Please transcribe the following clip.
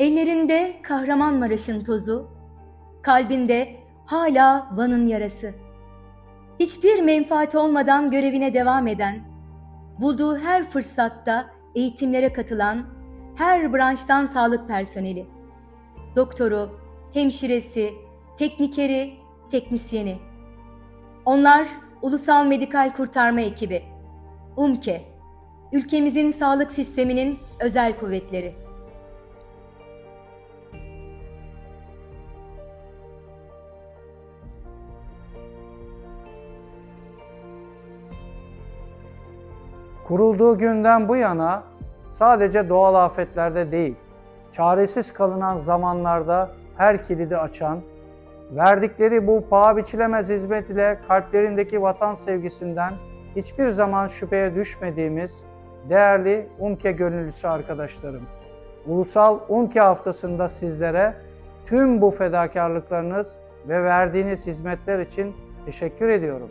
Ellerinde Kahramanmaraş'ın tozu, kalbinde hala Van'ın yarası. Hiçbir menfaat olmadan görevine devam eden, bulduğu her fırsatta eğitimlere katılan her branştan sağlık personeli, doktoru, hemşiresi, teknikeri, teknisyeni. Onlar Ulusal Medikal Kurtarma Ekibi, UMKE, ülkemizin sağlık sisteminin özel kuvvetleri. Kurulduğu günden bu yana sadece doğal afetlerde değil, çaresiz kalınan zamanlarda her kilidi açan, verdikleri bu paha biçilemez hizmet ile kalplerindeki vatan sevgisinden hiçbir zaman şüpheye düşmediğimiz değerli UMKE gönüllüsü arkadaşlarım. Ulusal UMKE haftasında sizlere tüm bu fedakarlıklarınız ve verdiğiniz hizmetler için teşekkür ediyorum.